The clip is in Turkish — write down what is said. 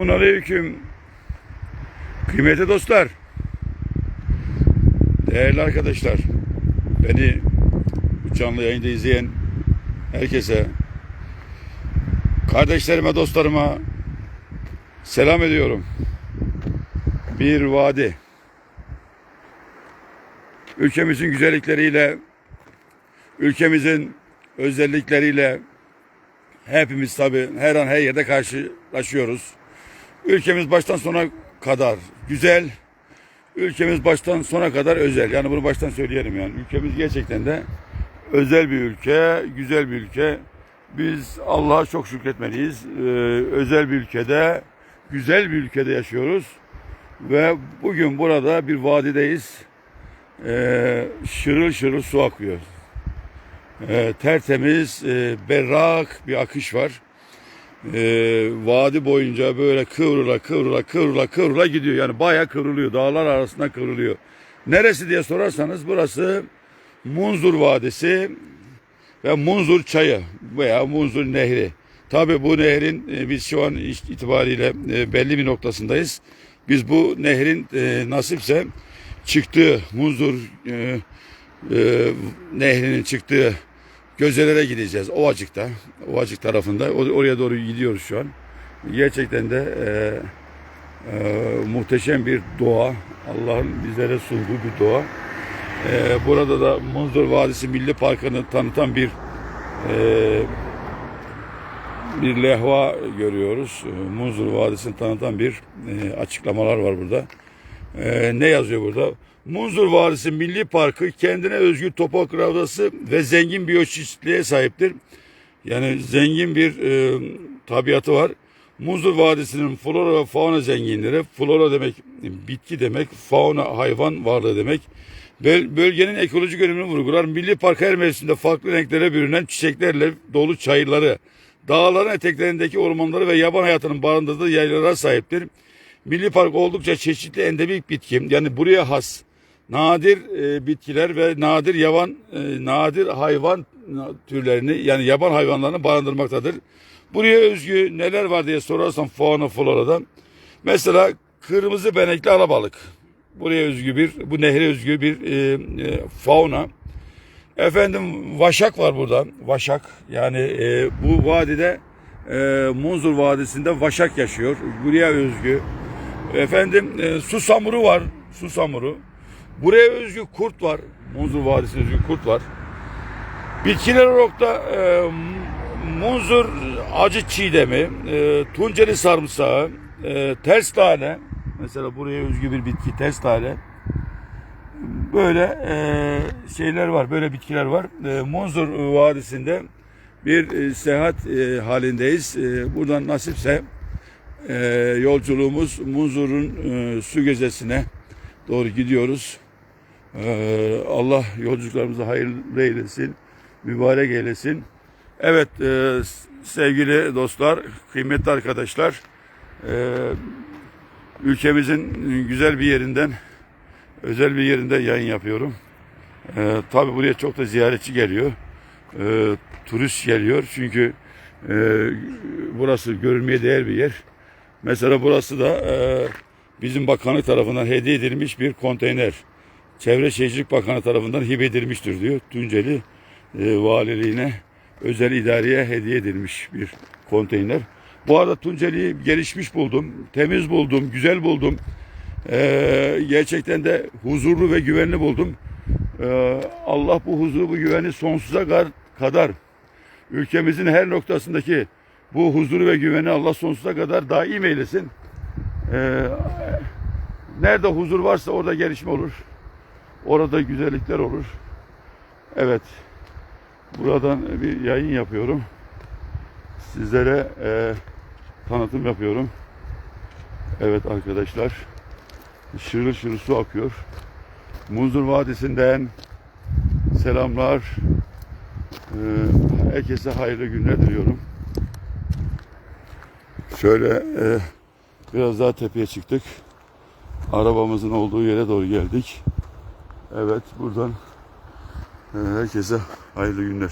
Aleyküm. Kıymetli dostlar. Değerli arkadaşlar. Beni bu canlı yayında izleyen herkese kardeşlerime, dostlarıma selam ediyorum. Bir vadi. Ülkemizin güzellikleriyle, ülkemizin özellikleriyle hepimiz tabi her an her yerde karşılaşıyoruz. Ülkemiz baştan sona kadar güzel, ülkemiz baştan sona kadar özel. Yani bunu baştan söyleyelim yani. Ülkemiz gerçekten de özel bir ülke, güzel bir ülke. Biz Allah'a çok şükretmeliyiz. Ee, özel bir ülkede, güzel bir ülkede yaşıyoruz. Ve bugün burada bir vadideyiz. Ee, şırıl şırıl su akıyor. Ee, tertemiz, e, berrak bir akış var e, vadi boyunca böyle kıvrıla kıvrıla kıvrıla kıvrıla gidiyor. Yani bayağı kıvrılıyor. Dağlar arasında kıvrılıyor. Neresi diye sorarsanız burası Munzur Vadisi ve Munzur Çayı veya Munzur Nehri. Tabi bu nehrin e, biz şu an itibariyle e, belli bir noktasındayız. Biz bu nehrin e, nasipse çıktığı Munzur e, e, nehrinin çıktığı Gözelere gideceğiz Ovacık'ta. Ovacık tarafında. Or- Oraya doğru gidiyoruz şu an. Gerçekten de e, e, muhteşem bir doğa. Allah'ın bizlere sunduğu bir doğa. E, burada da Munzur Vadisi Milli Parkı'nı tanıtan bir e, bir lehva görüyoruz. E, Munzur Vadisi'ni tanıtan bir e, açıklamalar var burada. E, ne yazıyor burada? Munzur Vadisi Milli Parkı kendine özgü topografyası ve zengin biyoçeşitliğe sahiptir. Yani zengin bir e, tabiatı var. Munzur Vadisi'nin flora ve fauna zenginleri, flora demek bitki demek, fauna hayvan varlığı demek. Böl- Bölgenin ekolojik önemini vurgular. Milli Park her mevsimde farklı renklere bürünen çiçeklerle dolu çayırları, dağların eteklerindeki ormanları ve yaban hayatının barındırdığı yaylalara sahiptir. Milli Park oldukça çeşitli endemik bitki yani buraya has nadir e, bitkiler ve nadir yaban e, nadir hayvan türlerini yani yaban hayvanlarını barındırmaktadır. Buraya özgü neler var diye sorarsan fauna flora'dan mesela kırmızı benekli alabalık. Buraya özgü bir bu nehre özgü bir e, e, fauna. Efendim vaşak var burada. Vaşak yani e, bu vadide e, Munzur Vadisi'nde vaşak yaşıyor. Buraya özgü. Efendim e, susamuru var. Susamuru. Buraya özgü kurt var. Munzur Vadisi'ne özgü kurt var. Bitkiler olarak da e, munzur acı çiğdemi, e, tunceli sarımsağı, e, ters tane. Mesela buraya özgü bir bitki ters tane. Böyle e, şeyler var, böyle bitkiler var. E, Munzur Vadisi'nde bir e, seyahat e, halindeyiz. E, buradan nasipse e, yolculuğumuz Munzur'un e, su gezesine doğru gidiyoruz. E, Allah yolculuklarımızı hayırlı eylesin, mübarek eylesin. Evet e, sevgili dostlar, kıymetli arkadaşlar, e, ülkemizin güzel bir yerinden, özel bir yerinde yayın yapıyorum. E, Tabi buraya çok da ziyaretçi geliyor, e, turist geliyor çünkü e, burası görülmeye değer bir yer. Mesela burası da e, bizim bakanlık tarafından hediye edilmiş bir konteyner. Çevre Şehircilik Bakanı tarafından hibe edilmiştir diyor. Tunceli e, valiliğine özel idareye hediye edilmiş bir konteyner. Bu arada Tunceli'yi gelişmiş buldum, temiz buldum, güzel buldum. E, gerçekten de huzurlu ve güvenli buldum. E, Allah bu huzuru, bu güveni sonsuza kadar ülkemizin her noktasındaki bu huzuru ve güveni Allah sonsuza kadar daim eylesin. Ee, nerede huzur varsa orada gelişme olur. Orada güzellikler olur. Evet. Buradan bir yayın yapıyorum. Sizlere e, tanıtım yapıyorum. Evet arkadaşlar. Şırıl şırıl su akıyor. Munzur Vadisi'nden selamlar. Ee, herkese hayırlı günler diliyorum. Şöyle e, biraz daha tepeye çıktık. Arabamızın olduğu yere doğru geldik. Evet buradan e, herkese hayırlı günler.